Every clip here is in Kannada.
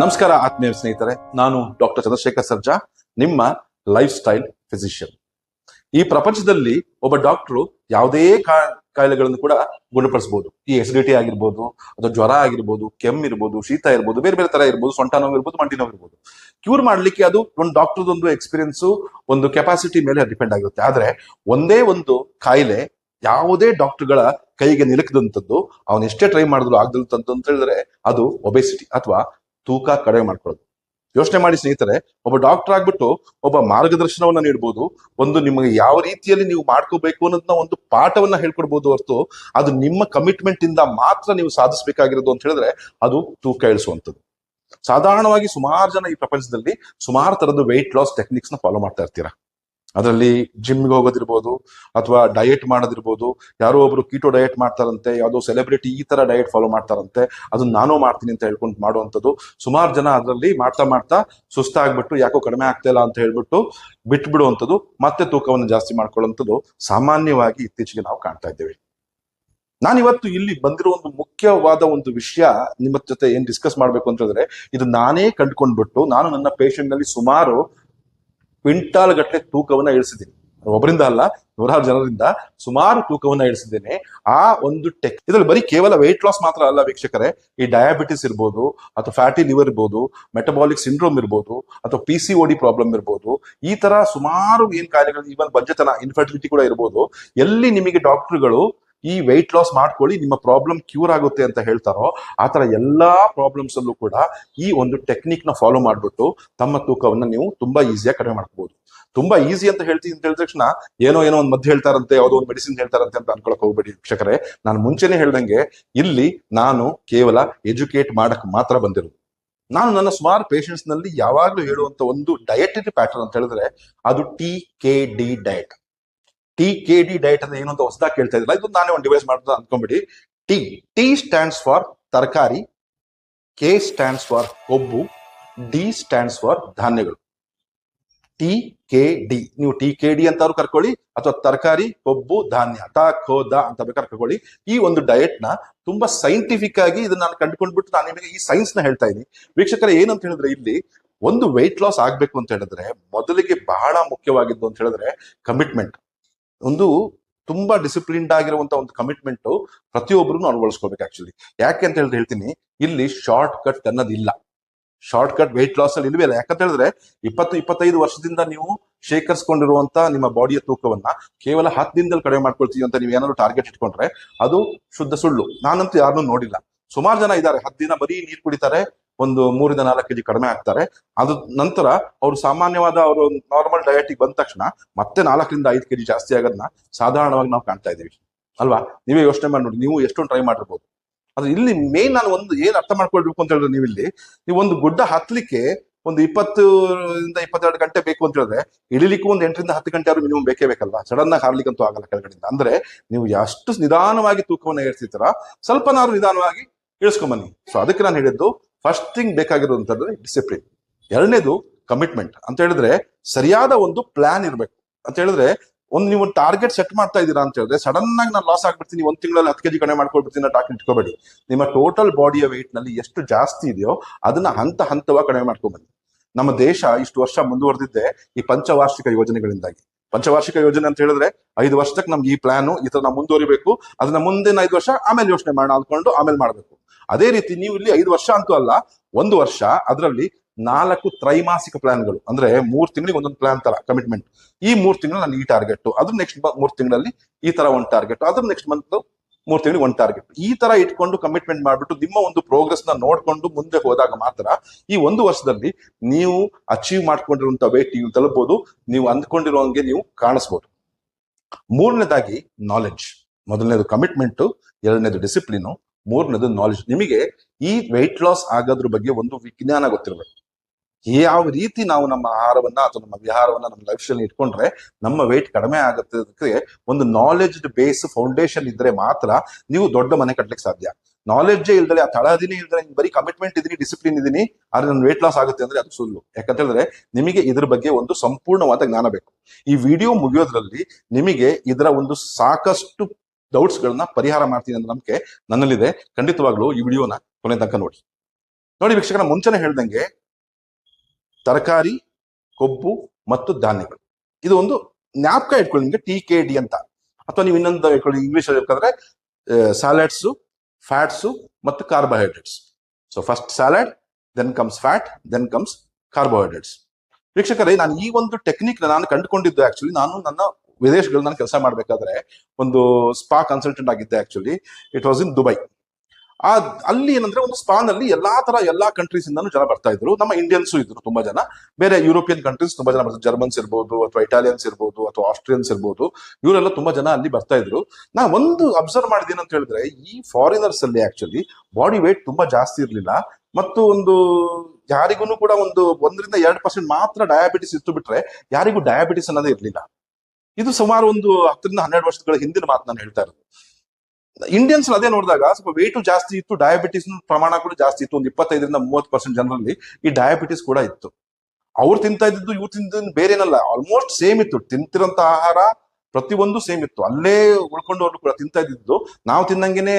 ನಮಸ್ಕಾರ ಆತ್ಮೀಯ ಸ್ನೇಹಿತರೆ, ನಾನು ಡಾಕ್ಟರ್ ಚಂದ್ರಶೇಖರ್ ಸರ್ಜಾ, ನಿಮ್ಮ ಲೈಫ್ ಸ್ಟೈಲ್ ಫಿಸಿಷಿಯನ್ ಈ ಪ್ರಪಂಚದಲ್ಲಿ ಒಬ್ಬ ಡಾಕ್ಟರು ಯಾವುದೇ ಕಾಯಿಲೆಗಳನ್ನು ಕೂಡ ಗುಣಪಡಿಸಬಹುದು ಈ ಎಸಿಡಿಟಿ ಆಗಿರ್ಬೋದು, ಅಥವಾ ಜ್ವರ ಆಗಿರ್ಬೋದು, ಕೆಮ್ಮು ಇರ್ಬೋದು, ಶೀತ ಇರ್ಬೋದು, ಬೇರೆ ಬೇರೆ ತರ ಇರ್ಬೋದು, ಸೊಂಟ ನೋವು ಇರ್ಬೋದು, ಮಂಡಿ ನೋವು ಇರ್ಬೋದು. ಕ್ಯೂರ್ ಮಾಡ್ಲಿಕ್ಕೆ ಅದು ಒಂದು ಡಾಕ್ಟರ್ ಒಂದು ಎಕ್ಸ್ಪೀರಿಯನ್ಸು ಒಂದು ಕೆಪಾಸಿಟಿ ಮೇಲೆ ಡಿಪೆಂಡ್ ಆಗಿರುತ್ತೆ. ಆದ್ರೆ ಒಂದೇ ಒಂದು ಕಾಯಿಲೆ ಯಾವುದೇ ಡಾಕ್ಟರ್ಗಳ ಕೈಗೆ ನಿಲುಕದಂಥದ್ದು, ಅವನು ಎಷ್ಟೇ ಟ್ರೈ ಮಾಡಿದ್ರು ಆಗದಂತದ್ದು ಅಂತ ಹೇಳಿದ್ರೆ ಅದು ಒಬೆಸಿಟಿ ಅಥವಾ ತೂಕ ಕಡಿಮೆ ಮಾಡ್ಕೊಳ್ಳೋದು. ಯೋಚನೆ ಮಾಡಿ ಸ್ನೇಹಿತರೆ, ಒಬ್ಬ ಡಾಕ್ಟರ್ ಆಗ್ಬಿಟ್ಟು ಒಬ್ಬ ಮಾರ್ಗದರ್ಶನವನ್ನ ನೀಡಬಹುದು ಒಂದು ನಿಮಗೆ ಯಾವ ರೀತಿಯಲ್ಲಿ ನೀವು ಮಾಡ್ಕೋಬೇಕು ಅನ್ನೋದನ್ನ ಒಂದು ಪಾಠವನ್ನ ಹೇಳ್ಕೊಡ್ಬೋದು ಹೊರತು ಅದು ನಿಮ್ಮ ಕಮಿಟ್ಮೆಂಟ್ ಇಂದ ಮಾತ್ರ ನೀವು ಸಾಧಿಸಬೇಕಾಗಿರೋದು ಅಂತ ಹೇಳಿದ್ರೆ ಅದು ತೂಕ ಇಳಿಸುವಂಥದ್ದು. ಸಾಧಾರಣವಾಗಿ ಸುಮಾರು ಜನ ಈ ಪ್ರಪಂಚದಲ್ಲಿ ಸುಮಾರು ತರದ ವೆಯ್ಟ್ ಲಾಸ್ ಟೆಕ್ನಿಕ್ಸ್ನ ಫಾಲೋ ಮಾಡ್ತಾ ಇರ್ತೀರಾ? ಅದರಲ್ಲಿ ಜಿಮ್ಗೆ ಹೋಗೋದಿರ್ಬೋದು ಅಥವಾ ಡಯಟ್ ಮಾಡೋದಿರ್ಬೋದು. ಯಾರೋ ಒಬ್ರು ಕೀಟೋ ಡಯಟ್ ಮಾಡ್ತಾರಂತೆ, ಯಾವುದೋ ಸೆಲೆಬ್ರಿಟಿ ಈ ತರ ಡಯಟ್ ಫಾಲೋ ಮಾಡ್ತಾರಂತೆ, ಅದನ್ನ ನಾನು ಮಾಡ್ತೀನಿ ಅಂತ ಹೇಳ್ಕೊಂಡು ಮಾಡುವಂಥದ್ದು. ಸುಮಾರು ಜನ ಅದರಲ್ಲಿ ಮಾಡ್ತಾ ಮಾಡ್ತಾ ಸುಸ್ತಾಗ್ಬಿಟ್ಟು ಯಾಕೋ ಕಡಿಮೆ ಆಗ್ತಾ ಇಲ್ಲ ಅಂತ ಹೇಳ್ಬಿಟ್ಟು ಬಿಟ್ಬಿಡುವಂಥದ್ದು, ಮತ್ತೆ ತೂಕವನ್ನು ಜಾಸ್ತಿ ಮಾಡ್ಕೊಳ್ಳುವಂಥದ್ದು ಸಾಮಾನ್ಯವಾಗಿ ಇತ್ತೀಚೆಗೆ ನಾವು ಕಾಣ್ತಾ ಇದ್ದೇವೆ. ನಾನಿವತ್ತು ಇಲ್ಲಿ ಬಂದಿರೋ ಒಂದು ಮುಖ್ಯವಾದ ಒಂದು ವಿಷಯ ನಿಮ್ಮ ಜೊತೆ ಏನ್ ಡಿಸ್ಕಸ್ ಮಾಡ್ಬೇಕು ಅಂತ ಹೇಳಿದ್ರೆ, ಇದು ನಾನೇ ಕಂಡುಕೊಂಡ್ಬಿಟ್ಟು, ನಾನು ನನ್ನ ಪೇಷಂಟ್ನಲ್ಲಿ ಸುಮಾರು ಕ್ವಿಂಟಾಲ್ ಗಟ್ಟಲೆ ತೂಕವನ್ನ ಇಳಿಸಿದ್ದೀನಿ. ಒಬ್ಬರಿಂದ ಅಲ್ಲ, ನೂರಾರು ಜನರಿಂದ ಸುಮಾರು ತೂಕವನ್ನ ಇಳಿಸಿದ್ದೇನೆ. ಆ ಒಂದು ಟೆಕ್, ಇದರಲ್ಲಿ ಬರೀ ಕೇವಲ ವೆಯ್ಟ್ ಲಾಸ್ ಮಾತ್ರ ಅಲ್ಲ ವೀಕ್ಷಕರೇ. ಈ ಡಯಾಬಿಟಿಸ್ ಇರ್ಬೋದು, ಅಥವಾ ಫ್ಯಾಟಿ ಲಿವರ್ ಇರ್ಬೋದು ಮೆಟಬಾಲಿಕ್ ಸಿಂಡ್ರೋಮ್ ಇರ್ಬೋದು, ಅಥವಾ ಪಿ ಸಿ ಓಡಿ ಪ್ರಾಬ್ಲಮ್ ಇರ್ಬೋದು, ಈ ತರ ಸುಮಾರು ಏನ್ ಕಾಯಿಲೆಗಳು ಈವನ್ ಬಜೆತನ ಇನ್ಫರ್ಟಿಲಿಟಿ ಕೂಡ ಇರ್ಬೋದು. ಎಲ್ಲಿ ನಿಮಗೆ ಡಾಕ್ಟರ್ಗಳು ಈ ವೆಯ್ಟ್ ಲಾಸ್ ಮಾಡ್ಕೊಳ್ಳಿ, ನಿಮ್ಮ ಪ್ರಾಬ್ಲಮ್ ಕ್ಯೂರ್ ಆಗುತ್ತೆ ಅಂತ ಹೇಳ್ತಾರೋ, ಆ ತರ ಎಲ್ಲಾ ಪ್ರಾಬ್ಲಮ್ಸ್ ಅಲ್ಲೂ ಕೂಡ ಈ ಒಂದು ಟೆಕ್ನಿಕ್ನ ಫಾಲೋ ಮಾಡ್ಬಿಟ್ಟು ತಮ್ಮ ತೂಕವನ್ನ ನೀವು ತುಂಬಾ ಈಸಿಯಾಗಿ ಕಡಿಮೆ ಮಾಡ್ಕೋಬಹುದು ತುಂಬಾ ಈಸಿ ಅಂತ ಹೇಳ್ತೀನಿ ಅಂತ ಹೇಳಿದ ತಕ್ಷಣ ಏನೋ ಏನೋ ಒಂದು ಮದ್ದು ಹೇಳ್ತಾರಂತೆ, ಯಾವುದೋ ಒಂದು ಮೆಡಿಸಿನ್ ಹೇಳ್ತಾರಂತೆ ಅಂತ ಅನ್ಕೊಳಕ್ ಹೋಗ್ಬೇಡಿ ವೀಕ್ಷಕರೇ. ನಾನು ಮುಂಚೆನೆ ಹೇಳ್ದಂಗೆ ಇಲ್ಲಿ ನಾನು ಕೇವಲ ಎಜುಕೇಟ್ ಮಾಡಕ್ ಮಾತ್ರ ಬಂದಿರೋದು. ನಾನು ನನ್ನ ಸುಮಾರು ಪೇಷಂಟ್ಸ್ನಲ್ಲಿ ಯಾವಾಗ್ಲೂ ಹೇಳುವಂತ ಒಂದು ಡಯಟರಿ ಪ್ಯಾಟರ್ನ್ ಅಂತ ಹೇಳಿದ್ರೆ ಅದು T K D diet T K D diet ಅಂತ ಹೊಸದಾಗಿ ಕೇಳ್ತಾ ಇದ್ದಿಲ್ಲ. ಇದು ನಾನೇ ಒಂದು ಡಿವೈಸ್ ಮಾಡ್ತಾ ಅಂದ್ಕೊಂಡ್ಬಿಡಿ ಟಿ ಟಿ ಸ್ಟ್ಯಾಂಡ್ಸ್ ಫಾರ್ ತರಕಾರಿ ಕೆ ಸ್ಟ್ಯಾಂಡ್ಸ್ ಫಾರ್ ಕೊಬ್ಬು ಡಿ ಸ್ಟ್ಯಾಂಡ್ಸ್ ಫಾರ್ ಧಾನ್ಯಗಳು. ಟಿ ಕೆ ಡಿ ನೀವು ಟಿ ಕೆ ಡಿ ಅಂತಾರು ಕರ್ಕೊಳ್ಳಿ, ಅಥವಾ ತರಕಾರಿ, ಕೊಬ್ಬು, ಧಾನ್ಯ, ತ, ಖೋ ದ ಅಂತ ಕರ್ಕೊಳ್ಳಿ. ಈ ಒಂದು ಡಯಟ್ನ ತುಂಬಾ ಸೈಂಟಿಫಿಕ್ ಆಗಿ ಇದನ್ನ ನಾನು ಕಂಡುಕೊಂಡ್ಬಿಟ್ಟು ನಾನು ನಿಮಗೆ ಈ ಸೈನ್ಸ್ನ ಹೇಳ್ತಾ ಇದ್ದೀನಿ ವೀಕ್ಷಕರ, ಏನಂತ ಹೇಳಿದ್ರೆ ಇಲ್ಲಿ ಒಂದು ವೆಯ್ಟ್ ಲಾಸ್ ಆಗ್ಬೇಕು ಅಂತ ಹೇಳಿದ್ರೆ ಮೊದಲಿಗೆ ಬಹಳ ಮುಖ್ಯವಾಗಿದ್ದು ಅಂತ ಹೇಳಿದ್ರೆ ಕಮಿಟ್ಮೆಂಟ್ ಒಂದು ತುಂಬಾ ಡಿಸಿಪ್ಲಿನ್ಡ್ ಆಗಿರುವಂತ ಒಂದು ಕಮಿಟ್ಮೆಂಟ್ ಪ್ರತಿಯೊಬ್ಬರು ಅಳವಡಿಸ್ಕೋಬೇಕು ಆಕ್ಚುಲಿ ಯಾಕೆ ಅಂತ ಹೇಳಿದ್ರೆ ಹೇಳ್ತೀನಿ. ಇಲ್ಲಿ ಶಾರ್ಟ್ ಕಟ್ ಅನ್ನೋದಿಲ್ಲ. ಶಾರ್ಟ್ ಕಟ್ ವೆಯ್ಟ್ ಲಾಸ್ ಅಲ್ಲಿ ಇಲ್ವೇ ಇಲ್ಲ. ಯಾಕಂತ ಹೇಳಿದ್ರೆ ಇಪ್ಪತ್ತು, ಇಪ್ಪತ್ತೈದು ವರ್ಷದಿಂದ ನೀವು ಶೇಖರಿಸಿಕೊಂಡಿರುವಂತ ನಿಮ್ಮ ಬಾಡಿಯ ತೂಕವನ್ನ ಕೇವಲ ಹತ್ತು ದಿನದಲ್ಲಿ ಕಡಿಮೆ ಮಾಡ್ಕೊಳ್ತೀವಿ ಅಂತ ನೀವು ಏನಾದ್ರು ಟಾರ್ಗೆಟ್ ಇಟ್ಕೊಂಡ್ರೆ ಅದು ಶುದ್ಧ ಸುಳ್ಳು. ನಾನಂತೂ ಯಾರನ್ನೂ ನೋಡಿಲ್ಲ. ಸುಮಾರು ಜನ ಇದ್ದಾರೆ. ಹತ್ತು ದಿನ ಬರೀ ನೀರು ಕುಡಿತಾರೆ ಒಂದು ಮೂರಿಂದ ನಾಲ್ಕು ಕೆಜಿ ಕಡಿಮೆ ಆಗ್ತಾರೆ. ಅದು ನಂತರ ಅವರು ಸಾಮಾನ್ಯವಾದ ಅವರು ನಾರ್ಮಲ್ ಡಯಟಿಗೆ ಬಂದ ತಕ್ಷಣ ಮತ್ತೆ ನಾಲ್ಕರಿಂದ ಐದು ಕೆಜಿ ಜಾಸ್ತಿ ಆಗೋದನ್ನ ಸಾಧಾರಣವಾಗಿ ನಾವು ಕಾಣ್ತಾ ಇದ್ದೀವಿ. ಅಲ್ವಾ? ನೀವೇ ಯೋಚನೆ ಮಾಡಿ ನೋಡಿ, ನೀವು ಎಷ್ಟೊಂದು ಟ್ರೈ ಮಾಡಿರ್ಬೋದು. ಆದ್ರೆ ಇಲ್ಲಿ ಮೇನ್ ನಾನು ಒಂದು ಏನ್ ಅರ್ಥ ಮಾಡ್ಕೊಳ್ಬೇಕು ಅಂತ ಹೇಳಿದ್ರೆ ನೀವು ಇಲ್ಲಿ ನೀವು ಒಂದು ಗುಡ್ಡ ಹತ್ಲಿಕ್ಕೆ ಒಂದು ಇಪ್ಪತ್ತರಿಂದ ಇಪ್ಪತ್ತೆರಡು ಗಂಟೆ ಬೇಕು ಅಂತ ಹೇಳಿದ್ರೆ ಇಳಿಲಿಕ್ಕೂ ಒಂದು ಎಂಟರಿಂದ ಹತ್ತು ಗಂಟೆ ಆದ್ರೂ ಮಿನಿಮಮ್ ಬೇಕೇ ಬೇಕಲ್ವಾ? ಸಡನ್ ಆಗಿ ಹಾರ್ಲಿಕ್ಕಂತೂ ಆಗಲ್ಲ ಕೆಳಗಡೆಯಿಂದ. ಅಂದ್ರೆ ನೀವು ಎಷ್ಟು ನಿಧಾನವಾಗಿ ತೂಕವನ್ನು ಏರ್ತಿರ್ತೀರ ಸ್ವಲ್ಪನಾದ್ರು ನಿಧಾನವಾಗಿ ಇಳಿಸ್ಕೊಂಬನ್ನಿ ಸೊ ಅದಕ್ಕೆ ನಾನು ಹೇಳಿದ್ದು ಫಸ್ಟ್ ಥಿಂಗ್ ಬೇಕಾಗಿರುವಂಥದ್ದು ಡಿಸಿಪ್ಲಿನ್ ಎರಡನೇದು ಕಮಿಟ್ಮೆಂಟ್ ಅಂತ ಹೇಳಿದ್ರೆ ಸರಿಯಾದ ಒಂದು ಪ್ಲಾನ್ ಇರಬೇಕು. ಅಂತ ಹೇಳಿದ್ರೆ ಒಂದು ನೀವು ಟಾರ್ಗೆಟ್ ಸೆಟ್ ಮಾಡ್ತಾ ಇದ್ದೀರಾ ಅಂತ ಹೇಳಿದ್ರೆ ಸಡನ್ ಆಗಿ ನಾನು ಲಾಸ್ ಆಗ್ಬಿಡ್ತೀನಿ, ಒಂದ್ ತಿಂಗಳಲ್ಲಿ ಹತ್ತು ಕೆಜಿ ಕಡಿಮೆ ಮಾಡ್ಕೊಳ್ಬಿಡ್ತೀನಿ ಟಾರ್ಗೆಟ್ ಇಟ್ಕೋಬೇಡಿ. ನಿಮ್ಮ ಟೋಟಲ್ ಬಾಡಿಯ weight ನಲ್ಲಿ ಎಷ್ಟು ಜಾಸ್ತಿ ಇದೆಯೋ ಅದನ್ನ ಹಂತ ಹಂತವಾಗಿ ಕಡಿಮೆ ಮಾಡ್ಕೊಬನ್ನಿ. ನಮ್ಮ ದೇಶ ಇಷ್ಟು ವರ್ಷ ಮುಂದುವರೆದಿದ್ದೆ ಈ ಪಂಚವಾರ್ಷಿಕ ಯೋಜನೆಗಳಿಂದಾಗಿ. ಪಂಚವಾರ್ಷಿಕ ಯೋಜನೆ ಅಂತ ಹೇಳಿದ್ರೆ ಐದು ವರ್ಷಕ್ಕೆ ನಮ್ಗೆ ಈ ಪ್ಲಾನ್ ಈ ತರ ನಾವು ಮುಂದುವರಿಬೇಕು. ಅದನ್ನ ಮುಂದಿನ ಐದು ವರ್ಷ ಆಮೇಲೆ ಯೋಚನೆ ಮಾಡೋಣ ಅಂದ್ಕೊಂಡು ಆಮೇಲೆ ಮಾಡಬೇಕು. ಅದೇ ರೀತಿ ನೀವು ಇಲ್ಲಿ ಐದು ವರ್ಷ ಅಂತೂ ಅಲ್ಲ, ಒಂದು ವರ್ಷ ಅದರಲ್ಲಿ ನಾಲ್ಕು ತ್ರೈಮಾಸಿಕ ಪ್ಲಾನ್ಗಳು. ಅಂದ್ರೆ ಮೂರ್ ತಿಂಗಳಿಗೆ ಒಂದೊಂದು ಪ್ಲಾನ್ ತರ ಕಮಿಟ್ಮೆಂಟ್ ಈ ಮೂರ್ ತಿಂಗಳು ನಾನು ಈ ಟಾರ್ಗೆಟ್ ಅದ್ರ ನೆಕ್ಸ್ಟ್ ಮೂರ್ ತಿಂಗಳಲ್ಲಿ ಈ ತರ ಒಂದು ಟಾರ್ಗೆಟ್ ಅದ್ರ ನೆಕ್ಸ್ಟ್ ಮಂತ್ ಮೂರ್ ತಿಂಗಳಿಗೆ ಒಂದು ಟಾರ್ಗೆಟ್ ಈ ತರ ಇಟ್ಕೊಂಡು ಕಮಿಟ್ಮೆಂಟ್ ಮಾಡ್ಬಿಟ್ಟು ನಿಮ್ಮ ಒಂದು ಪ್ರೋಗ್ರೆಸ್ನ ನೋಡ್ಕೊಂಡು ಮುಂದೆ ಹೋದಾಗ ಮಾತ್ರ ಈ ಒಂದು ವರ್ಷದಲ್ಲಿ ನೀವು ಅಚೀವ್ ಮಾಡ್ಕೊಂಡಿರುವಂತ ವೇಟ್ ನೀವು ತಲುಪಬಹುದು ನೀವು ಅಂದ್ಕೊಂಡಿರೋಂಗೆ ನೀವು ಕಾಣಿಸ್ಬೋದು. ಮೂರನೇದಾಗಿ ನಾಲೆಡ್ಜ್ ಮೊದಲನೇದು ಕಮಿಟ್ಮೆಂಟ್ ಎರಡನೇದು ಡಿಸಿಪ್ಲಿನ್ ಮೂರನೇದು ನಾಲೆಜ್ ನಿಮಗೆ ಈ ವೆಯ್ಟ್ ಲಾಸ್ ಆಗೋದ್ರ ಬಗ್ಗೆ ಒಂದು ವಿಜ್ಞಾನ ಗೊತ್ತಿರಬೇಕು. ಯಾವ ರೀತಿ ನಾವು ನಮ್ಮ ಆಹಾರವನ್ನ ಅಥವಾ ನಮ್ಮ ವಿಹಾರವನ್ನ ನಮ್ಮ ಲೈಫ್ ಸ್ಟೈಲ್ ಇಟ್ಕೊಂಡ್ರೆ ನಮ್ಮ ವೆಯ್ಟ್ ಕಡಿಮೆ ಆಗುತ್ತೆ ಅದಕ್ಕೆ ಒಂದು ನಾಲೆಜ್ ಬೇಸ್ ಫೌಂಡೇಶನ್ ಇದ್ರೆ ಮಾತ್ರ ನೀವು ದೊಡ್ಡ ಮನೆ ಕಟ್ಟಲಿಕ್ಕೆ ಸಾಧ್ಯ. ನಾಲೆಡ್ಜೇ ಇಲ್ದಲೆ, ಆ ತಳಹದಿನೇ ಇಲ್ದಲೆ ಬರೀ ಕಮಿಟ್ಮೆಂಟ್ ಇದೀನಿ ಡಿಸಿಪ್ಲಿನ್ ಇದೀನಿ ಆದ್ರೆ ನನ್ನ ವೇಟ್ ಲಾಸ್ ಆಗುತ್ತೆ ಅಂದ್ರೆ ಅದು ಸುಳ್ಳು. ಯಾಕಂತ ಹೇಳಿದ್ರೆ ನಿಮಗೆ ಇದ್ರ ಬಗ್ಗೆ ಒಂದು ಸಂಪೂರ್ಣವಾದ ಜ್ಞಾನ ಬೇಕು. ಈ ವಿಡಿಯೋ ಮುಗಿಯೋದ್ರಲ್ಲಿ ನಿಮಗೆ ಇದರ ಒಂದು ಸಾಕಷ್ಟು ಡೌಟ್ಸ್ ಗಳನ್ನ ಪರಿಹಾರ ಮಾಡ್ತೀನಿ ಅನ್ನೋ ನಂಬಿಕೆ ನನ್ನಲ್ಲಿದೆ. ಖಂಡಿತವಾಗ್ಲೂ ಈ ವಿಡಿಯೋನ ಕೊನೆ ತನಕ ನೋಡಿ. ನೋಡಿ ವೀಕ್ಷಕರ, ಮುಂಚೆನೆ ಹೇಳ್ದಂಗೆ ತರಕಾರಿ, ಕೊಬ್ಬು ಮತ್ತು ಧಾನ್ಯಗಳು. ಇದು ಒಂದು ಜ್ಞಾಪಕ ಇಟ್ಕೊಳ್ಳಿ ನಿಮಗೆ, ಟಿ ಕೆ ಡಿ ಅಂತ. ಅಥವಾ ನೀವು ಇನ್ನೊಂದು ಇಟ್ಕೊಳ್ಳಿ ಇಂಗ್ಲಿಷ್ ಹೇಳ್ಕೊಂಡ್ರೆ ಸ್ಯಾಲಡ್ಸು ಫ್ಯಾಟ್ಸು ಮತ್ತು carbohydrates so first salad then comes fat then comes carbohydrates ವೀಕ್ಷಕರೇ, ನಾನು ಈ ಒಂದು ಟೆಕ್ನಿಕ್ ನಾನು ಕಂಡುಕೊಂಡಿದ್ದು ಆಕ್ಚುಲಿ ನಾನು ನನ್ನ ವಿದೇಶಗಳಲ್ಲಿ ನಾನು ಕೆಲಸ ಮಾಡಬೇಕಾದ್ರೆ ಒಂದು ಸ್ಪಾ ಕನ್ಸಲ್ಟೆಂಟ್ ಆಗಿದ್ದೆ actually it was in Dubai ಆ, ಅಲ್ಲಿ ಏನಂದ್ರೆ ಒಂದು ಸ್ಪಾ ನಲ್ಲಿ ಎಲ್ಲಾ ತರ ಎಲ್ಲಾ ಕಂಟ್ರೀಸ್ ಇಂದಾನು ಜನ ಬರ್ತಾ ಇದ್ರು. ನಮ್ಮ ಇಂಡಿಯನ್ಸ್ ಇದ್ರು ತುಂಬಾ ಜನ. ಬೇರೆ ಯುರೋಪಿಯನ್ ಕಂಟ್ರೀಸ್ ತುಂಬಾ ಜನ ಬರ್ತಾರೆ. ಜರ್ಮನ್ಸ್ ಇರ್ಬೋದು ಅಥವಾ ಇಟಾಲಿಯನ್ಸ್ ಇರ್ಬೋದು ಅಥವಾ ಆಸ್ಟ್ರಿಯನ್ಸ್ ಇರ್ಬೋದು. ಇವರೆಲ್ಲ ತುಂಬಾ ಜನ ಅಲ್ಲಿ ಬರ್ತಾ ಇದ್ರು. ನಾ ಒಂದು ಅಬ್ಸರ್ವ್ ಮಾಡಿದ್ದೇನೆ ಅಂತ ಹೇಳಿದ್ರೆ, ಈ ಫಾರಿನರ್ಸ್ ಅಲ್ಲಿ ಆಕ್ಚುಲಿ ಬಾಡಿ ವೇಟ್ ತುಂಬಾ ಜಾಸ್ತಿ ಇರ್ಲಿಲ್ಲ. ಮತ್ತು ಒಂದು ಯಾರಿಗೂ ಕೂಡ ಒಂದು ಒಂದರಿಂದ ಎರಡು ಪರ್ಸೆಂಟ್ ಮಾತ್ರ ಡಯಾಬಿಟಿಸ್ ಇತ್ತು ಬಿಟ್ರೆ ಯಾರಿಗೂ ಡಯಾಬಿಟಿಸ್ ಅನ್ನೋದೇ ಇರ್ಲಿಲ್ಲ. ಇದು ಸುಮಾರು ಒಂದು ಹತ್ತರಿಂದ ಹನ್ನೆರಡು ವರ್ಷಗಳ ಹಿಂದಿನ ಮಾತು ನಾನು ಹೇಳ್ತಾ ಇರೋದು. ಇಂಡಿಯನ್ಸ್ ಅದೇ ನೋಡಿದಾಗ ಸ್ವಲ್ಪ ವೇಟು ಜಾಸ್ತಿ ಇತ್ತು ಡಯಾಬಿಟಿಸ್ ಪ್ರಮಾಣ ಕೂಡ ಜಾಸ್ತಿ ಇತ್ತು, ಒಂದು ಇಪ್ಪತ್ತೈದರಿಂದ ಮೂವತ್ತು ಪರ್ಸೆಂಟ್ ಜನರಲ್ಲಿ ಈ ಡಯಾಬಿಟಿಸ್ ಕೂಡ ಇತ್ತು. ಅವ್ರು ತಿಂತಾ ಇದ್ದಿದ್ದು, ಇವ್ರು ತಿಂದಿದ್ದು ಬೇರೆ ಏನಲ್ಲ ಆಲ್ಮೋಸ್ಟ್ ಸೇಮ್ ಇತ್ತು. ತಿಂತಿರೋಂತ ಆಹಾರ ಪ್ರತಿಯೊಂದು ಸೇಮ್ ಇತ್ತು. ಅಲ್ಲೇ ಉಳ್ಕೊಂಡವ್ರು ಕೂಡ ತಿಂತಾ ಇದ್ದಿದ್ದು, ನಾವು ತಿನ್ನಂಗೆನೆ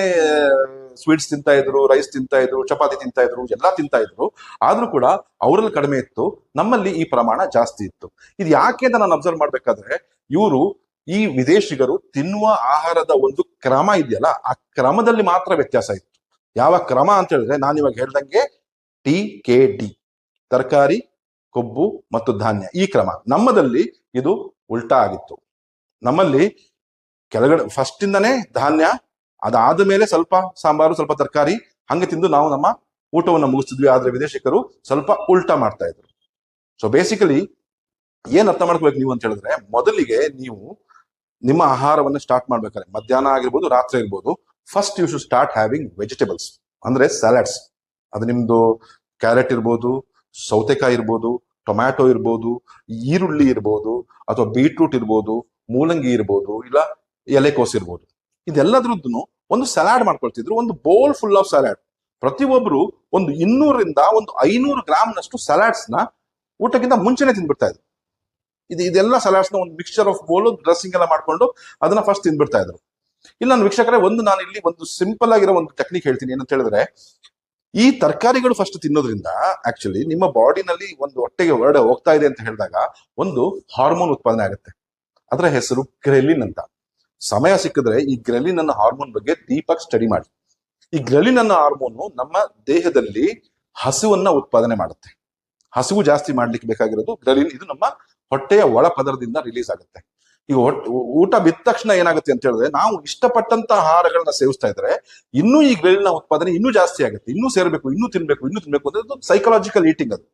ಸ್ವೀಟ್ಸ್ ತಿಂತಾ ಇದ್ರು ರೈಸ್ ತಿಂತಾ ಇದ್ರು, ಚಪಾತಿ ತಿಂತಾ ಇದ್ರು, ಎಲ್ಲ ತಿಂತಾ ಇದ್ರು, ಆದ್ರೂ ಕೂಡ ಅವರಲ್ಲಿ ಕಡಿಮೆ ಇತ್ತು, ನಮ್ಮಲ್ಲಿ ಈ ಪ್ರಮಾಣ ಜಾಸ್ತಿ ಇತ್ತು. ಇದು ಯಾಕೆ ಅಂತ ನಾನು ಅಬ್ಸರ್ವ್ ಮಾಡ್ಬೇಕಾದ್ರೆ, ಇವರು ಈ ವಿದೇಶಿಗರು ತಿನ್ನುವ ಆಹಾರದ ಒಂದು ಕ್ರಮ ಇದೆಯಲ್ಲ, ಆ ಕ್ರಮದಲ್ಲಿ ಮಾತ್ರ ವ್ಯತ್ಯಾಸ ಇತ್ತು. ಯಾವ ಕ್ರಮ ಅಂತ ಹೇಳಿದ್ರೆ, ನಾನು ಇವಾಗ ಹೇಳ್ದಂಗೆ ಟಿ ಕೆ ಡಿ ತರಕಾರಿ, ಕೊಬ್ಬು ಮತ್ತು ಧಾನ್ಯ, ಈ ಕ್ರಮ. ನಮ್ಮದಲ್ಲಿ ಇದು ಉಲ್ಟಾ ಆಗಿತ್ತು. ನಮ್ಮಲ್ಲಿ ಕೆಳಗಡೆ ಫಸ್ಟ್ ಇಂದನೇ ಧಾನ್ಯ ಅದಾದ ಮೇಲೆ ಸ್ವಲ್ಪ ಸಾಂಬಾರು, ಸ್ವಲ್ಪ ತರಕಾರಿ ಹಂಗೆ ತಿಂದು ನಾವು ನಮ್ಮ ಊಟವನ್ನು ಮುಗಿಸ್ತಿದ್ವಿ. ಆದ್ರೆ ವಿದೇಶಿಕರು ಸ್ವಲ್ಪ ಉಲ್ಟಾ ಮಾಡ್ತಾ ಇದ್ರು. ಸೊ ಬೇಸಿಕಲಿ ಏನ್ ಅರ್ಥ ಮಾಡ್ಕೋಬೇಕು ನೀವು ಅಂತ ಹೇಳಿದ್ರೆ ಮೊದಲಿಗೆ ನೀವು ನಿಮ್ಮ ಆಹಾರವನ್ನು ಸ್ಟಾರ್ಟ್ ಮಾಡ್ಬೇಕಾದ್ರೆ ಮಧ್ಯಾಹ್ನ ಆಗಿರ್ಬೋದು, ರಾತ್ರಿ ಇರ್ಬೋದು first you should start having vegetables ಅಂದ್ರೆ ಸಲಾಡ್ಸ್ ಅದು ನಿಮ್ದು ಕ್ಯಾರೆಟ್ ಇರ್ಬೋದು, ಸೌತೆಕಾಯಿ ಇರ್ಬೋದು ಟೊಮ್ಯಾಟೊ ಇರ್ಬೋದು, ಈರುಳ್ಳಿ ಇರ್ಬೋದು, ಅಥವಾ ಬೀಟ್ರೂಟ್ ಇರ್ಬೋದು, ಮೂಲಂಗಿ ಇರ್ಬೋದು, ಇಲ್ಲ ಎಲೆಕೋಸ್ ಇರ್ಬೋದು. ಇದೆಲ್ಲದ್ರದ್ದು ಒಂದು ಸಲಾಡ್ ಮಾಡ್ಕೊಳ್ತಿದ್ರು, ಒಂದು ಬೌಲ್ ಫುಲ್ ಆಫ್ ಸಲಾಡ್ ಪ್ರತಿಯೊಬ್ರು ಒಂದು ಇನ್ನೂರಿಂದ ಒಂದು ಐನೂರು ಗ್ರಾಮ್ನಷ್ಟು ನ ಊಟಕ್ಕಿಂತ ಮುಂಚೆನೆ ತಿಂದ್ಬಿಡ್ತಾ ಇದ್ರು. ಇದು ಇದೆಲ್ಲ ನ ಒಂದು ಮಿಕ್ಸ್ಚರ್ ಆಫ್ ಬೋಲು ಡ್ರೆಸ್ಸಿಂಗ್ ಎಲ್ಲ ಮಾಡ್ಕೊಂಡು ಅದನ್ನ ಫಸ್ಟ್ ತಿಂದ್ಬಿಡ್ತಾ ಇದ್ರು. ಇಲ್ಲ ನಾನು ವೀಕ್ಷಕರೇ, ಒಂದು ನಾನು ಇಲ್ಲಿ ಒಂದು ಸಿಂಪಲ್ ಆಗಿರೋ ಒಂದು ಟೆಕ್ನಿಕ್ ಹೇಳ್ತೀನಿ. ಏನಂತ ಹೇಳಿದ್ರೆ, ಈ ತರಕಾರಿಗಳು ಫಸ್ಟ್ ತಿನ್ನೋದ್ರಿಂದ ಆಕ್ಚುಲಿ ನಿಮ್ಮ ಬಾಡಿನಲ್ಲಿ ಒಂದು ಹೊಟ್ಟೆಗೆ ಹೊರಡೆ ಹೋಗ್ತಾ ಇದೆ ಅಂತ ಹೇಳಿದಾಗ ಒಂದು ಹಾರ್ಮೋನ್ ಉತ್ಪಾದನೆ ಆಗುತ್ತೆ. ಅದರ ಹೆಸರು ಗ್ರೆಲಿನ್ ಅಂತ. ಸಮಯ ಸಿಕ್ಕಿದ್ರೆ ಈ ಗ್ರೆಲಿನ್ ಅನ್ನೋ ಹಾರ್ಮೋನ್ ಬಗ್ಗೆ ದೀಪಕ್ ಸ್ಟಡಿ ಮಾಡಿ. ಈ ಗ್ರೆಲಿನ್ ಅನ್ನೋ ಹಾರ್ಮೋನು ನಮ್ಮ ದೇಹದಲ್ಲಿ ಹಸುವನ್ನ ಉತ್ಪಾದನೆ ಮಾಡುತ್ತೆ. ಹಸುವು ಜಾಸ್ತಿ ಮಾಡ್ಲಿಕ್ಕೆ ಬೇಕಾಗಿರೋದು ಗ್ರೆಲಿನ್, ಇದು ನಮ್ಮ ಹೊಟ್ಟೆಯ ಒಳ ಪದರದಿಂದ ರಿಲೀಸ್ ಆಗುತ್ತೆ. ಹೊಟ್ಟೆ ಊಟ ಬಿದ್ದ ತಕ್ಷಣ ಏನಾಗುತ್ತೆ ಅಂತ ಹೇಳಿದ್ರೆ, ನಾವು ಇಷ್ಟಪಟ್ಟಂತ ಆಹಾರಗಳನ್ನ ಸೇವಿಸ್ತಾ ಇದ್ರೆ, ಇನ್ನೂ ಈ ಗ್ರೆಲಿನ ಉತ್ಪಾದನೆ ಇನ್ನೂ ಜಾಸ್ತಿ ಆಗುತ್ತೆ. ಇನ್ನೂ ಸೇರ್ಬೇಕು, ಇನ್ನೂ ತಿನ್ಬೇಕು ಇನ್ನೂ ತಿನ್ಬೇಕು ಅಂದ್ರೆ ಸೈಕಲಾಜಿಕಲ್ ಈಟಿಂಗ್ ಅದು.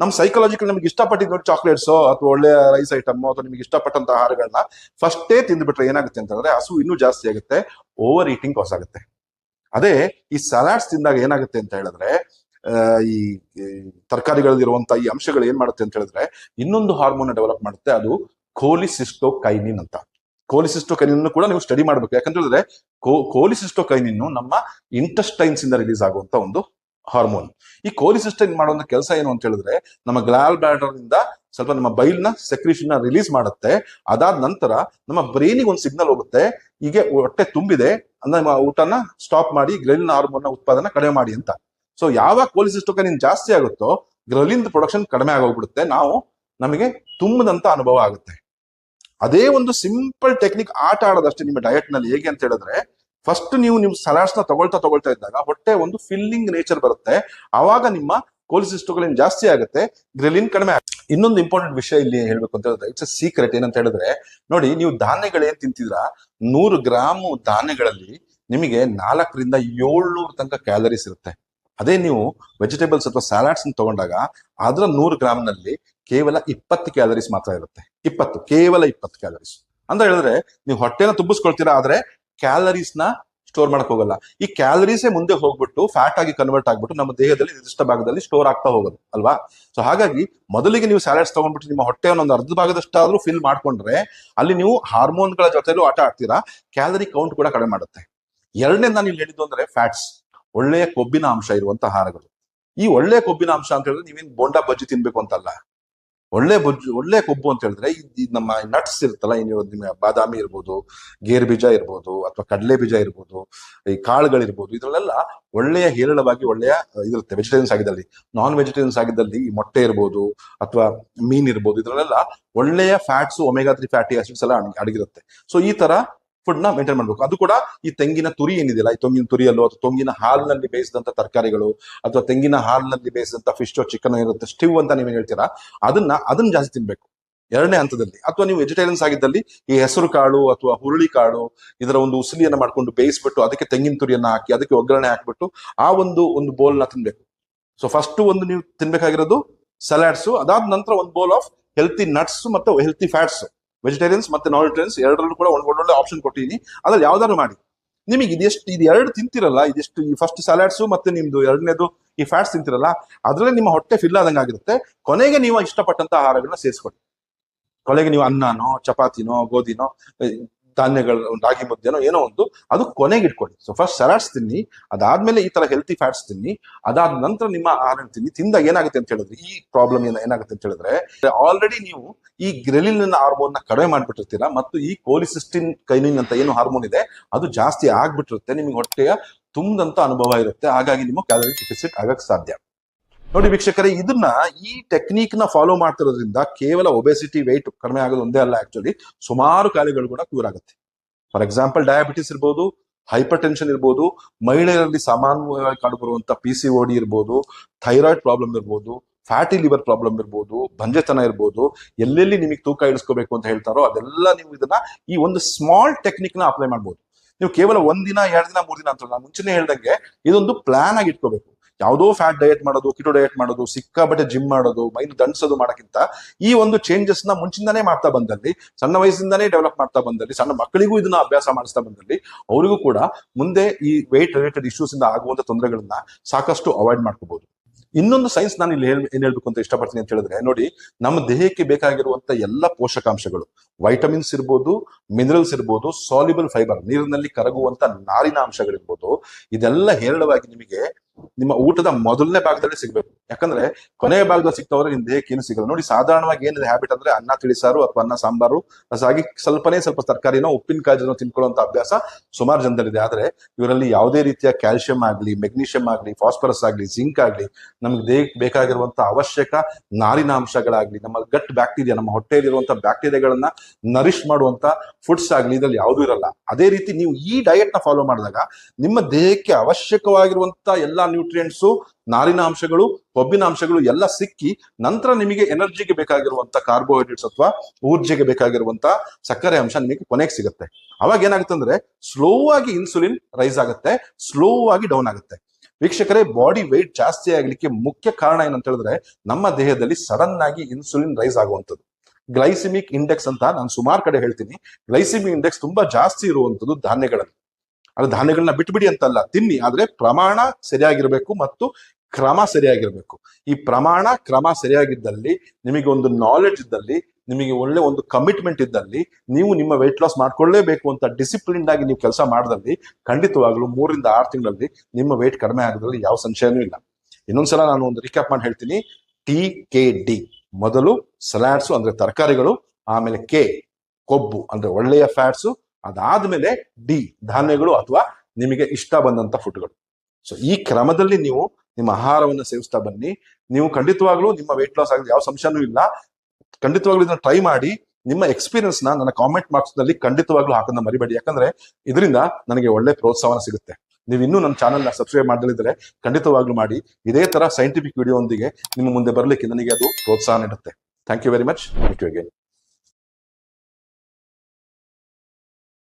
ನಮ್ ಸೈಕಾಲಜಿಕಲ್ ನಿಮ್ಗೆ ಇಷ್ಟಪಟ್ಟಿದ್ ನೋಡಿ ಚಾಕ್ಲೇಟ್ಸ್ ಅಥವಾ ಒಳ್ಳೆ ರೈಸ್ ಐಟಮ್ ಅಥವಾ ನಿಮಗೆ ಇಷ್ಟಪಟ್ಟಂತ ಆಹಾರಗಳನ್ನ ಫಸ್ಟೇ ತಿಂದ್ಬಿಟ್ರೆ ಏನಾಗುತ್ತೆ ಅಂತಂದ್ರೆ ಹಸು ಇನ್ನೂ ಜಾಸ್ತಿ ಆಗುತ್ತೆ ಓವರ್ ಈಟಿಂಗ್ ಕಾಸ್ ಆಗುತ್ತೆ. ಅದೇ ಈ ಸಲಾಡ್ಸ್ ತಿಂದಾಗ ಏನಾಗುತ್ತೆ ಅಂತ ಹೇಳಿದ್ರೆ ಈ ತರಕಾರಿಗಳಲ್ಲಿ ತರಕಾರಿಗಳಲ್ಲಿರುವಂತ ಈ ಅಂಶಗಳು ಏನ್ ಮಾಡುತ್ತೆ ಅಂತ ಹೇಳಿದ್ರೆ, ಇನ್ನೊಂದು ಹಾರ್ಮೋನ್ ಡೆವಲಪ್ ಮಾಡುತ್ತೆ, ಅದು ಕೋಲಿಸಿಸ್ಟೋ ಕೈನಿನ್ ಅಂತ. ಕೋಲಿಸಿಸ್ಟೋ ಕೈನಿನ್ ಕೂಡ ನೀವು ಸ್ಟಡಿ ಮಾಡ್ಬೇಕು. ಯಾಕಂತ ಹೇಳಿದ್ರೆ ಕೋಲಿಸಿಸ್ಟೋ ಕೋಲಿಸಿಸ್ಟೋಕೈನಿನ್ ನಮ್ಮ ಇಂಟೆಸ್ಟೈನ್ಸ್ ಇಂದ ರಿಲೀಸ್ ಆಗುವಂತ ಒಂದು ಹಾರ್ಮೋನ್ ಈ ಕೋಲಿ ಸಿಸ್ಟಮ್ ಮಾಡುವಂತ ಕೆಲಸ ಏನು ಅಂತ ಹೇಳಿದ್ರೆ, ನಮ್ಮ ಗ್ಲಾಲ್ ಬ್ಲಾಡರ್ ಇಂದ ಸ್ವಲ್ಪ ನಮ್ಮ ಬೈಲ್ನ ಸೆಕ್ರಿಷನ್ ರಿಲೀಸ್ ಮಾಡುತ್ತೆ. ಅದಾದ ನಂತರ ನಮ್ಮ ಬ್ರೈನಿಗೆ ಒಂದು ಸಿಗ್ನಲ್ ಹೋಗುತ್ತೆ. ಹೀಗೆ ಹೊಟ್ಟೆ ತುಂಬಿದೆ. ನಮ್ಮ ಊಟನ ಸ್ಟಾಪ್ ಮಾಡಿ ಗ್ರಲಿನ್ ಹಾರ್ಮೋನ್ನ ಉತ್ಪಾದನೆ ಕಡಿಮೆ ಮಾಡಿ ಅಂತ. ಸೊ ಯಾವಾಗ ಕೋಲಿಸಿಸ್ಟೋಕೈನಿನ್ ಜಾಸ್ತಿ ಆಗುತ್ತೋ ಗ್ರಲಿನ್ ಪ್ರೊಡಕ್ಷನ್ ಕಡಿಮೆ ಆಗೋಗ್ಬಿಡುತ್ತೆ. ನಾವು ನಮಗೆ ತುಂಬದಂತ ಅನುಭವ ಆಗುತ್ತೆ. ಅದೇ ಒಂದು ಸಿಂಪಲ್ ಟೆಕ್ನಿಕ್ ಆಟ ಆಡೋದಷ್ಟೇ ನಿಮ್ಮ ಡಯಟ್ನಲ್ಲಿ ಹೇಗೆ ಅಂತ ಹೇಳಿದ್ರೆ ಫಸ್ಟ್ ನೀವು ನಿಮ್ ಸಲಾಡ್ಸ್ನ ತಗೊಳ್ತಾ ತಗೊಳ್ತಾ ಇದ್ದಾಗ ಹೊಟ್ಟೆ ಒಂದು ಫಿಲ್ಲಿಂಗ್ ನೇಚರ್ ಬರುತ್ತೆ. ಆವಾಗ ನಿಮ್ಮ ಕೋಲಿಸಿಸ್ಟುಗಳೇನು ಜಾಸ್ತಿ ಆಗುತ್ತೆ ಗ್ರಿಲಿನ್ ಕಡಿಮೆ ಆಗುತ್ತೆ. ಇನ್ನೊಂದು ಇಂಪಾರ್ಟೆಂಟ್ ವಿಷಯ ಇಲ್ಲಿ ಹೇಳ್ಬೇಕು ಅಂತ ಹೇಳಿದ್ರೆ ಇಟ್ಸ್ ಅ ಸೀಕ್ರೆಟ್ ಏನಂತ ಹೇಳಿದ್ರೆ, ನೋಡಿ ನೀವು ಧಾನ್ಯಗಳು ಏನ್ ತಿಂತಿದ್ರ ನೂರು ಗ್ರಾಮ್ ಧಾನ್ಯಗಳಲ್ಲಿ ನಿಮಗೆ ನಾಲ್ಕರಿಂದ ಏಳ್ನೂರು ತನಕ ಕ್ಯಾಲರೀಸ್ ಇರುತ್ತೆ. ಅದೇ ನೀವು ವೆಜಿಟೇಬಲ್ಸ್ ಅಥವಾ ಸ್ಯಾಲಾಡ್ಸ್ ತಗೊಂಡಾಗ ಅದರ ನೂರು ಗ್ರಾಮ್ನಲ್ಲಿ ಕೇವಲ ಇಪ್ಪತ್ತು ಕ್ಯಾಲರೀಸ್ ಮಾತ್ರ ಇರುತ್ತೆ. ಇಪ್ಪತ್ತು, ಕೇವಲ ಇಪ್ಪತ್ತು ಕ್ಯಾಲರೀಸ್ ಅಂತ ಹೇಳಿದ್ರೆ, ನೀವು ಹೊಟ್ಟೆನ ತುಂಬಿಸ್ಕೊಳ್ತೀರಾ, ಆದ್ರೆ ಕ್ಯಾಲರೀಸ್ನ ಸ್ಟೋರ್ ಮಾಡಕ್ ಹೋಗಲ್ಲ. ಈ ಕ್ಯಾಲರೀಸೇ ಮುಂದೆ ಹೋಗ್ಬಿಟ್ಟು ಫ್ಯಾಟ್ ಆಗಿ ಕನ್ವರ್ಟ್ ಆಗ್ಬಿಟ್ಟು ನಮ್ಮ ದೇಹದಲ್ಲಿ ನಿರ್ದಿಷ್ಟ ಭಾಗದಲ್ಲಿ ಸ್ಟೋರ್ ಆಗ್ತಾ ಹೋಗೋದು, ಅಲ್ವಾ? ಸೊ ಹಾಗಾಗಿ ಮೊದಲಿಗೆ ನೀವು ಸ್ಯಾಲಡ್ಸ್ ತಗೊಂಡ್ಬಿಟ್ಟು ನಿಮ್ಮ ಹೊಟ್ಟೆಯನ್ನು ಒಂದು ಅರ್ಧ ಭಾಗದಷ್ಟಾದ್ರೂ ಫಿಲ್ ಮಾಡ್ಕೊಂಡ್ರೆ ಅಲ್ಲಿ ನೀವು ಹಾರ್ಮೋನ್ಗಳ ಜೊತೆಲೂ ಆಟ ಆಡ್ತೀರಾ? ಕ್ಯಾಲರಿ ಕೌಂಟ್ ಕೂಡ ಕಡಿಮೆ ಮಾಡುತ್ತೆ. ಎರಡನೇ ನಾನು ಇಲ್ಲಿ ಹೇಳಿದ್ದು ಅಂದ್ರೆ ಫ್ಯಾಟ್ಸ್ ಒಳ್ಳೆಯ ಕೊಬ್ಬಿನ ಅಂಶ ಇರುವಂತಹ ಆಹಾರಗಳು. ಈ ಒಳ್ಳೆಯ ಕೊಬ್ಬಿನ ಅಂಶ ಅಂತ ಹೇಳಿದ್ರೆ ನೀವೇನು ಬೋಂಡಾ ಬಜ್ಜಿ ತಿನ್ಬೇಕು ಅಂತಲ್ಲ. ಒಳ್ಳೆ ಬೊಜ್ಜು ಒಳ್ಳೆ ಕೊಬ್ಬು ಅಂತ ಹೇಳಿದ್ರೆ ನಮ್ಮ ನಟ್ಸ್ ಇರುತ್ತಲ್ಲ, ಏನು ನಿಮ್ಮ ಬಾದಾಮಿ ಇರ್ಬೋದು, ಗೇರ್ ಬೀಜ ಇರ್ಬೋದು, ಅಥವಾ ಕಡಲೆ ಬೀಜ ಇರ್ಬೋದು, ಈ ಕಾಳುಗಳಿರ್ಬೋದು ಇದರಲ್ಲೆಲ್ಲ ಒಳ್ಳೆಯ ಹೇರಳವಾಗಿ ಒಳ್ಳೆಯ ಇದಿರುತ್ತೆ ವೆಜಿಟೇರಿಯನ್ಸ್ ಆಗಿದ್ದಲ್ಲಿ. ನಾನ್ ವೆಜಿಟೇರಿಯನ್ಸ್ ಆಗಿದ್ದಲ್ಲಿ ಈ ಮೊಟ್ಟೆ ಇರ್ಬೋದು, ಅಥವಾ ಮೀನ್ ಇರ್ಬೋದು, ಇದ್ರಲ್ಲೆಲ್ಲ ಒಳ್ಳೆಯ fats, omega three fatty acids ಎಲ್ಲ ಅಡಗಿ- ಅಡಗಿರುತ್ತೆ. ಸೊ ಈ ತರ ಫುಡ್ನ ಮೇಂಟೈನ್ ಮಾಡಬೇಕು. ಅದು ಕೂಡ ಈ ತೆಂಗಿನ ತುರಿ ಏನಿದೆಯಲ್ಲ, ಈ ತೆಂಗಿನ ತುರಿಯಲ್ಲೋ ಅಥವಾ ತೆಂಗಿನ ಹಾಲಿನಲ್ಲಿ ಬೇಯಿಸಿದಂತ ತರಕಾರಿಗಳು ಅಥವಾ ತೆಂಗಿನ ಹಾಲಿನಲ್ಲಿ ಬೇಯಿಸಿದಂತ ಫಿಶ್ ಚಿಕನ್ ಇರುತ್ತೆ ಸ್ಟಿವ್ ಅಂತ ನೀವೇನು ಹೇಳ್ತೀರಾ, ಅದನ್ನ ಅದನ್ನ ಜಾಸ್ತಿ ತಿನ್ಬೇಕು. ಎರಡನೇ ಹಂತದಲ್ಲಿ, ಅಥವಾ ನೀವು ವೆಜಿಟೇರಿಯನ್ಸ್ ಆಗಿದ್ದಲ್ಲಿ ಈ ಹೆಸರು ಕಾಳು ಅಥವಾ ಹುರುಳಿ ಕಾಳು, ಇದರ ಒಂದು ಉಸಿಲಿಯನ್ನ ಮಾಡ್ಕೊಂಡು ಬೇಯಿಸ್ಬಿಟ್ಟು ಅದಕ್ಕೆ ತೆಂಗಿನ ತುರಿಯನ್ನ ಹಾಕಿ, ಅದಕ್ಕೆ ಒಗ್ಗರಣೆ ಹಾಕ್ಬಿಟ್ಟು ಆ ಒಂದು ಒಂದು ಬೋಲ್ನ ತಿನ್ಬೇಕು. ಸೊ ಫಸ್ಟ್ ಒಂದು ನೀವು ತಿನ್ಬೇಕಾಗಿರೋದು ಸಲಾಡ್ಸ್ ಅದಾದ ನಂತರ ಒಂದು ಬೋಲ್ ಆಫ್ ಹೆಲ್ತಿ ನಟ್ಸ್ ಮತ್ತು ಹೆಲ್ತಿ ಫ್ಯಾಟ್ಸ್ ವೆಜಿಟೇರಿಯನ್ಸ್ ಮತ್ತೆ ನಾನ್ ವೆಜಿಟೇರಿಯನ್ಸ್ ಎರಡರಲ್ಲೂ ಕೂಡ ಒಂದು ಒಳ್ಳೊಳ್ಳೆ ಆಪ್ಷನ್ ಕೊಟ್ಟಿದ್ದೀನಿ ಅದ್ರಲ್ಲಿ ಯಾವ್ದಾದ್ರು ಮಾಡಿ. ನಿಮಗೆ ಇದೆಷ್ಟು, ಇದು ಎರಡು ತಿಂತಿರಲ್ಲ, ಇದೆಷ್ಟು ಈ ಫಸ್ಟ್ ಸಲಾಡ್ಸ್ ಮತ್ತೆ ನಿಮ್ದು ಎರಡನೇದು ಈ ಫ್ಯಾಟ್ಸ್ ತಿಂತಿರಲ್ಲ, ಅದರಲ್ಲಿ ನಿಮ್ಮ ಹೊಟ್ಟೆ ಫಿಲ್ ಆದಂಗೆ ಆಗಿರುತ್ತೆ. ಕೊನೆಗೆ ನೀವು ಇಷ್ಟಪಟ್ಟಂತ ಆಹಾರಗಳನ್ನ ಸೇರಿಸ್ಕೊಳ್ಳಿ ಕೊನೆಗೆ ನೀವು ಅನ್ನನೋ, ಚಪಾತಿನೋ, ಗೋಧಿನೋ ಧಾನ್ಯಗಳು ರಾಗಿ ಮುದ್ದೆನೋ ಏನೋ ಒಂದು, ಅದು ಕೊನೆಗೆ ಇಟ್ಕೊಳ್ಳಿ ಸೊ ಫಸ್ಟ್ ಸಲಾಡ್ಸ್ ತಿನ್ನಿ, ಅದಾದ್ಮೇಲೆ ಈ ತರ ಹೆಲ್ತಿ ಫ್ಯಾಟ್ಸ್ ತಿನ್ನಿ, ಅದಾದ ನಂತರ ನಿಮ್ಮ ಆಹಾರ ತಿನ್ನಿ. ತಿಂದಾಗ ಏನಾಗುತ್ತೆ ಅಂತ ಹೇಳಿದ್ರೆ, ಈ ಪ್ರಾಬ್ಲಮ್ ಏನಾಗುತ್ತೆ ಅಂತ ಹೇಳಿದ್ರೆ ಆಲ್ರೆಡಿ ನೀವು ಈ ಗ್ರೆಲಿನ್ ಹಾರ್ಮೋನ್ನ ಕಡಿಮೆ ಮಾಡ್ಬಿಟ್ಟಿರ್ತೀರಾ ಮತ್ತು ಈ ಕೋಲಿಸಿಸ್ಟಿನ್ ಕೈನಿನ್ ಅಂತ ಏನು ಹಾರ್ಮೋನ್ ಇದೆ, ಅದು ಜಾಸ್ತಿ ಆಗ್ಬಿಟ್ಟಿರುತ್ತೆ, ನಿಮಗೆ ಹೊಟ್ಟೆಯ ತುಂಬದಂತ ಅನುಭವ ಇರುತ್ತೆ. ಹಾಗಾಗಿ ನಿಮ್ಮ ಕ್ಯಾಲೋರಿ ಡಿಫಿಸಿಟ್ ಆಗಕ್ಕೆ ಸಾಧ್ಯ. ನೋಡಿ ವೀಕ್ಷಕರೇ, ಇದನ್ನ ಈ ಟೆಕ್ನಿಕ್ನ ಫಾಲೋ ಮಾಡ್ತಿರೋದ್ರಿಂದ ಕೇವಲ ಒಬೆಸಿಟಿ ವೆಯ್ಟ್ ಕಡಿಮೆ ಆಗೋದು ಒಂದೇ ಅಲ್ಲ ಆಕ್ಚುಲಿ ಸುಮಾರು ಕಾಯಿಲೆಗಳು ಕೂಡ ಕ್ಯೂರ್ ಆಗುತ್ತೆ. ಫಾರ್ ಎಕ್ಸಾಂಪಲ್ ಡಯಾಬಿಟಿಸ್ ಇರ್ಬೋದು ಹೈಪರ್ ಟೆನ್ಷನ್ ಇರ್ಬೋದು, ಮಹಿಳೆಯರಲ್ಲಿ ಸಾಮಾನ್ಯವಾಗಿ ಕಂಡುಬರುವಂತ ಪಿ ಸಿ ಓಡಿ ಇರ್ಬೋದು ಥೈರಾಯ್ಡ್ ಪ್ರಾಬ್ಲಮ್ ಇರ್ಬೋದು ಫ್ಯಾಟಿ ಲಿವರ್ ಪ್ರಾಬ್ಲಮ್ ಇರ್ಬೋದು, ಬಂಜೆತನ ಇರ್ಬೋದು, ಎಲ್ಲೆಲ್ಲಿ ನಿಮಗೆ ತೂಕ ಇಳಿಸ್ಕೋಬೇಕು ಅಂತ ಹೇಳ್ತಾರೋ ಅದೆಲ್ಲ ನೀವು ಇದನ್ನ ಈ ಒಂದು ಸ್ಮಾಲ್ ಟೆಕ್ನಿಕ್ನ ಅಪ್ಲೈ ಮಾಡ್ಬೋದು. ನೀವು ಕೇವಲ ಒಂದಿನ, ಎರಡು ದಿನ, ಮೂರು ದಿನ ಅಂತ ನಾನು ಮುಂಚೆನೆ ಹೇಳ್ದಂಗೆ ಇದೊಂದು ಪ್ಲಾನ್ ಆಗಿ ಇಟ್ಕೋಬೇಕು. ಯಾವುದೋ ಫ್ಯಾಟ್ ಡಯಟ್ ಮಾಡೋದು ಕಿಟೋ ಡಯಟ್ ಮಾಡೋದು ಸಿಕ್ಕಾಬಟ್ಟೆ ಜಿಮ್ ಮಾಡೋದು, ಮೈನ್ ದಂಡಿಸೋದು ಮಾಡೋಕ್ಕಿಂತ ಈ ಒಂದು ಚೇಂಜಸ್ನ ಮುಂಚಿಂದಾನೇ ಮಾಡ್ತಾ ಬಂದಲ್ಲಿ, ಸಣ್ಣ ವಯಸ್ಸಿಂದಾನೇ ಡೆವಲಪ್ ಮಾಡ್ತಾ ಬಂದಲ್ಲಿ, ಸಣ್ಣ ಮಕ್ಕಳಿಗೂ ಇದನ್ನ ಅಭ್ಯಾಸ ಮಾಡಿಸ್ತಾ ಬಂದಲ್ಲಿ, ಅವರಿಗೂ ಕೂಡ ಮುಂದೆ ಈ ವೆಯ್ಟ್ ರಿಲೇಟೆಡ್ ಇಶ್ಯೂಸ್ ಇಂದ ಆಗುವಂತ ತೊಂದರೆಗಳನ್ನ ಸಾಕಷ್ಟು ಅವಾಯ್ಡ್ ಮಾಡ್ಕೋಬಹುದು ಇನ್ನೊಂದು ಸೈನ್ಸ್ ನಾನು ಇಲ್ಲಿ ಏನ್ ಹೇಳ್ಬೇಕು ಅಂತ ಇಷ್ಟಪಡ್ತೀನಿ ಅಂತ ಹೇಳಿದ್ರೆ, ನೋಡಿ ನಮ್ಮ ದೇಹಕ್ಕೆ ಬೇಕಾಗಿರುವಂತ ಎಲ್ಲ ಪೋಷಕಾಂಶಗಳು ವೈಟಮಿನ್ಸ್ ಇರ್ಬೋದು ಮಿನರಲ್ಸ್ ಇರ್ಬೋದು ಸಾಲಿಬಲ್ ಫೈಬರ್ ನೀರಿನಲ್ಲಿ ಕರಗುವಂತ ನಾರಿನ ಅಂಶಗಳಿರ್ಬೋದು, ಇದೆಲ್ಲ ಹೇರಳವಾಗಿ ನಿಮಗೆ ನಿಮ್ಮ ಊಟದ ಮೊದಲನೇ ಭಾಗದಲ್ಲಿ ಸಿಗ್ಬೇಕು. ಯಾಕಂದ್ರೆ ಕೊನೆಯ ಭಾಗದಲ್ಲಿ ಸಿಗ್ತಾವ್ರೆ ನಿಮ್ ದೇಹಕ್ಕೆ ಏನು ಸಿಗಲ್ಲ. ನೋಡಿ, ಸಾಧಾರಣವಾಗಿ ಏನಿದೆ ಹ್ಯಾಬಿಟ್ ಅಂದ್ರೆ ಅನ್ನ ತಿಳಿಸಾರು ಅಥವಾ ಅನ್ನ ಸಾಂಬಾರು, ರಸಾಗಿ ಸ್ವಲ್ಪನೇ ಸ್ವಲ್ಪ ತರಕಾರಿನೋ ಉಪ್ಪಿನಕಾಯಿ ಜನ ತಿನ್ಕೊಳ್ಳುವಂತ ಅಭ್ಯಾಸ ಸುಮಾರು ಜನದಲ್ಲಿದೆ. ಆದ್ರೆ ಇವರಲ್ಲಿ ಯಾವುದೇ ರೀತಿಯ ಕ್ಯಾಲ್ಸಿಯಂ ಆಗ್ಲಿ ಮೆಗ್ನೀಷಿಯಂ ಆಗ್ಲಿ ಫಾಸ್ಫರಸ್ ಆಗ್ಲಿ ಜಿಂಕ್ ಆಗ್ಲಿ, ನಮ್ಗೆ ದೇಹಕ್ಕೆ ಬೇಕಾಗಿರುವಂತಹ ಅವಶ್ಯಕ ನಾರಿನಾಂಶಗಳಾಗ್ಲಿ ನಮ್ಮ ಗಟ್ ಬ್ಯಾಕ್ಟೀರಿಯಾ ನಮ್ಮ ಹೊಟ್ಟೆಯಲ್ಲಿರುವಂತಹ ಬ್ಯಾಕ್ಟೀರಿಯಾಗಳನ್ನ ನರಿಶ್ ಮಾಡುವಂತ ಫುಡ್ಸ್ ಆಗ್ಲಿ ಇದ್ರಲ್ಲಿ ಯಾವುದೂ ಇರಲ್ಲ. ಅದೇ ರೀತಿ ನೀವು ಈ ಡಯಟ್ನ ಫಾಲೋ ಮಾಡಿದಾಗ ನಿಮ್ಮ ದೇಹಕ್ಕೆ ಅವಶ್ಯಕವಾಗಿರುವಂತ ಎಲ್ಲಾ ನ್ಯೂಟ್ರಿಯೆಂಟ್ಸು ನಾರಿನ ಅಂಶಗಳು ಕೊಬ್ಬಿನ ಅಂಶಗಳು ಎಲ್ಲ ಸಿಕ್ಕಿ ನಂತರ ನಿಮಗೆ ಎನರ್ಜಿಗೆ ಬೇಕಾಗಿರುವಂತ ಕಾರ್ಬೋಹೈಡ್ರೇಟ್ಸ್ ಅಥವಾ ಊರ್ಜೆಗೆ ಬೇಕಾಗಿರುವಂತ ಸಕ್ಕರೆ ಅಂಶ ನಿಮಗೆ ಕೊನೆಗೆ ಸಿಗುತ್ತೆ. ಅವಾಗ ಏನಾಗುತ್ತೆ ಅಂದ್ರೆ ಸ್ಲೋ ಆಗಿ ಇನ್ಸುಲಿನ್ ರೈಸ್ ಆಗುತ್ತೆ ಸ್ಲೋ ಆಗಿ ಡೌನ್ ಆಗುತ್ತೆ. ವೀಕ್ಷಕರೇ ಬಾಡಿ ವೆಯ್ಟ್ ಜಾಸ್ತಿ ಆಗ್ಲಿಕ್ಕೆ ಮುಖ್ಯ ಕಾರಣ ಏನಂತ ಹೇಳಿದ್ರೆ ನಮ್ಮ ದೇಹದಲ್ಲಿ ಸಡನ್ ಆಗಿ ಇನ್ಸುಲಿನ್ ರೈಸ್ ಆಗುವಂಥದ್ದು. ಗ್ಲೈಸಿಮಿಕ್ ಇಂಡೆಕ್ಸ್ ಅಂತ ನಾನು ಸುಮಾರು ಕಡೆ ಹೇಳ್ತೀನಿ. ಗ್ಲೈಸಿಮಿಕ್ ಇಂಡೆಕ್ಸ್ ತುಂಬಾ ಜಾಸ್ತಿ ಇರುವಂತದ್ದು ಧಾನ್ಯಗಳಲ್ಲಿ. ಅದು ಧಾನ್ಯಗಳನ್ನ ಬಿಟ್ಬಿಡಿ ಅಂತಲ್ಲ, ತಿನ್ನಿ. ಆದ್ರೆ ಪ್ರಮಾಣ ಸರಿಯಾಗಿರಬೇಕು ಮತ್ತು ಕ್ರಮ ಸರಿಯಾಗಿರಬೇಕು. ಈ ಪ್ರಮಾಣ, ಕ್ರಮ ಸರಿಯಾಗಿದ್ದಲ್ಲಿ, ನಿಮಗೆ ಒಂದು ನಾಲೆಡ್ಜ್ ಇದ್ದಲ್ಲಿ, ನಿಮಗೆ ಒಳ್ಳೆ ಒಂದು ಕಮಿಟ್ಮೆಂಟ್ ಇದ್ದಲ್ಲಿ, ನೀವು ನಿಮ್ಮ ವೆಯ್ಟ್ ಲಾಸ್ ಮಾಡ್ಕೊಳ್ಳೇಬೇಕು ಅಂತ ಡಿಸಿಪ್ಲಿನ್ ಆಗಿ ನೀವು ಕೆಲಸ ಮಾಡಿದಲ್ಲಿ, ಖಂಡಿತವಾಗ್ಲೂ ಮೂರಿಂದ ಆರು ತಿಂಗಳಲ್ಲಿ ನಿಮ್ಮ ವೆಯ್ಟ್ ಕಡಿಮೆ ಆಗೋದ್ರಲ್ಲಿ ಯಾವ ಸಂಶಯನೂ ಇಲ್ಲ. ಇನ್ನೊಂದ್ಸಲ ನಾನು ಒಂದು ರಿಕ್ಯಾಪ್ ಮಾಡಿ ಹೇಳ್ತೀನಿ. ಟಿ ಕೆ ಡಿ ಮೊದಲು ಸಲಾಡ್ಸು ಅಂದ್ರೆ ತರಕಾರಿಗಳು, ಆಮೇಲೆ ಕೆ ಕೊಬ್ಬು ಅಂದ್ರೆ ಒಳ್ಳೆಯ ಫ್ಯಾಟ್ಸು ಅದಾದ್ಮೇಲೆ ಡಿ, ಧಾನ್ಯಗಳು ಅಥವಾ ನಿಮಗೆ ಇಷ್ಟ ಬಂದಂತ ಫುಡ್ಗಳು ಸೊ ಈ ಕ್ರಮದಲ್ಲಿ ನೀವು ನಿಮ್ಮ ಆಹಾರವನ್ನು ಸೇವಿಸ್ತಾ ಬನ್ನಿ. ನೀವು ಖಂಡಿತವಾಗ್ಲೂ ನಿಮ್ಮ ವೆಯ್ಟ್ ಲಾಸ್ ಆಗಲಿ ಯಾವ ಸಂಶಯನೂ ಇಲ್ಲ. ಖಂಡಿತವಾಗ್ಲೂ ಇದನ್ನ ಟ್ರೈ ಮಾಡಿ. ನಿಮ್ಮ ಎಕ್ಸ್ಪೀರಿಯನ್ಸ್ನ ನನ್ನ ಕಾಮೆಂಟ್ ಬಾಕ್ಸ್ನಲ್ಲಿ ಖಂಡಿತವಾಗ್ಲೂ ಹಾಕೋದನ್ನ ಮರಿಬೇಡಿ. ಯಾಕಂದ್ರೆ ಇದರಿಂದ ನನಗೆ ಒಳ್ಳೆ ಪ್ರೋತ್ಸಾಹನ ಸಿಗುತ್ತೆ. ನೀವು ಇನ್ನೂ ನನ್ನ ಚಾನಲ್ನ ಸಬ್ಸ್ಕ್ರೈಬ್ ಮಾಡಲಿದ್ರೆ ಖಂಡಿತವಾಗ್ಲೂ ಮಾಡಿ. ಇದೇ ತರ ಸೈಂಟಿಫಿಕ್ ವಿಡಿಯೋ ಒಂದಿಗೆ ನಿಮ್ಮ ಮುಂದೆ ಬರಲಿಕ್ಕೆ ನನಗೆ ಅದು ಪ್ರೋತ್ಸಾಹ ನೀಡುತ್ತೆ. Thank you very much you again